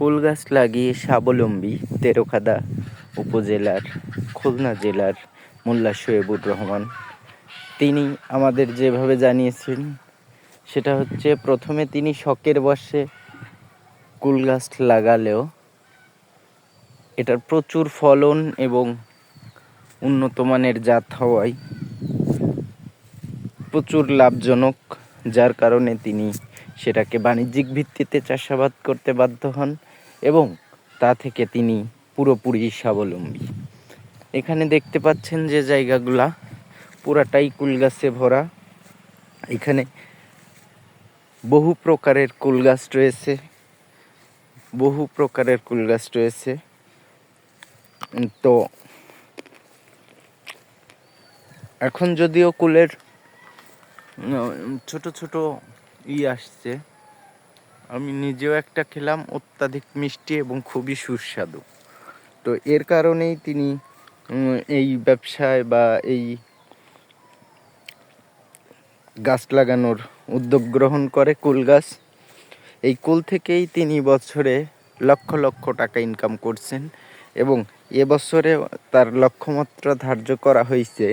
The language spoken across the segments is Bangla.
কুল গাছ লাগিয়ে স্বাবলম্বী তেরোখাদা উপজেলার খুলনা জেলার মোল্লা শোয়েবুর রহমান। তিনি আমাদের যেভাবে জানিয়েছেন, সেটা হচ্ছে প্রথমে তিনি শখের বসে কুল গাছ লাগালেও এটার প্রচুর ফলন এবং উন্নত মানের জাত হওয়ায় প্রচুর লাভজনক, যার কারণে তিনি সেটাকে বাণিজ্যিক ভিত্তিতে চাষাবাদ করতে বাধ্য হন। এবং তা থেকে তিনি পুরোপুরি স্বাবলম্বী। এখানে দেখতে পাচ্ছেন যে জায়গাগুলা পুরাটাই কুল গাছে ভরা। এখানে বহু প্রকারের কুল গাছ রয়েছে। বহু প্রকারের কুল গাছ রয়েছে। তো এখন যদিও কুলের ছোট ছোট ই আসছে আমি নিজেও একটা খেলাম অত্যাধিক মিষ্টি এবং খুবই সুস্বাদু। তো এর কারণেই তিনি এই ব্যবসায় বা এই গাছ লাগানোর উদ্যোগ গ্রহণ করে কুল গাছ। এই কুল থেকেই তিনি বছরে লক্ষ লক্ষ টাকা ইনকাম করছেন এবং এবছরে তার লক্ষ্যমাত্রা ধার্য করা হয়েছে।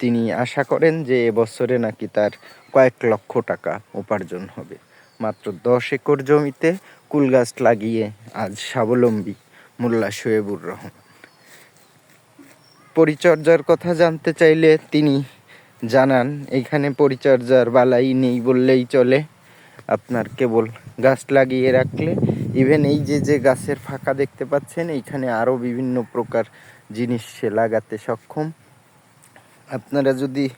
তিনি আশা করেন যে এবছরে নাকি তার কয়েক লক্ষ টাকা উপার্জন হবে। মাত্র দশ একর জমিতে কুল গাছ লাগিয়ে আজ স্বাবলম্বী মোল্লা শোয়েবুর রহমান। পরিচর্যার কথা জানতে চাইলে তিনি জানান, এখানে পরিচর্যার বালাই নেই বললেই চলে। আপনার কেবল গাছ লাগিয়ে রাখলে। ইভেন এই যে যে গাছের ফাঁকা দেখতে পাচ্ছেন, এইখানে আরও বিভিন্ন প্রকার জিনিস সে লাগাতে সক্ষম। আপনারা যদি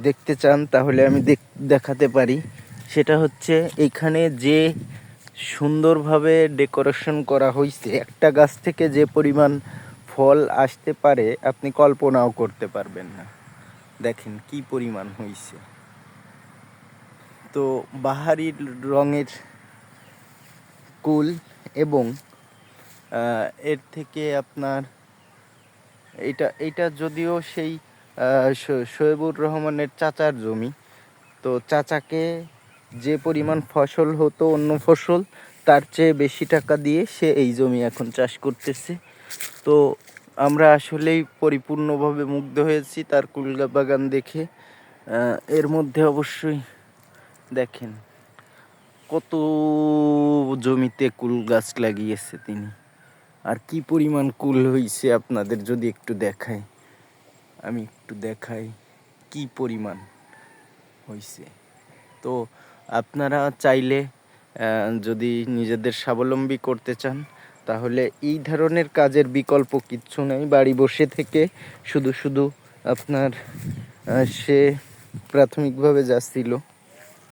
দেখতে চান, তাহলে আমি দেখ- দেখাতে পারি। সেটা হচ্ছে এখানে যে সুন্দরভাবে ডেকোরেশন করা হয়েছে একটা গাছ থেকে যে পরিমাণ ফল আসতে পারে, আপনি কল্পনাও করতে পারবেন না। দেখেন কি পরিমাণ হয়েছে তো বাহারি রঙের কুল এবং এর থেকে আপনার এটা এটা যদিও সেই শোয়েবুর রহমানের চাচার জমি, তো চাচাকে যে পরিমাণ ফসল হতো অন্য ফসল, তার চেয়ে বেশি টাকা দিয়ে সে এই জমি এখন চাষ করতেছে। তো আমরা আসলেই পরিপূর্ণভাবে মুগ্ধ হয়েছি তার কুলগা বাগান দেখে এর মধ্যে অবশ্যই দেখেন কত জমিতে কুল গাছ লাগিয়েছে তিনি। আর কি পরিমাণ কুল হয়েছে আপনাদের যদি একটু দেখাই। আমি একটু দেখাই কি পরিমাণ হয়েছে তো আপনারা চাইলে যদি নিজেদের স্বাবলম্বী করতে চান, তাহলে এই ধরনের কাজের বিকল্প কিচ্ছু নেই। বাড়ি বসে থেকে শুধু শুধু আপনার সে প্রাথমিকভাবে যা ছিল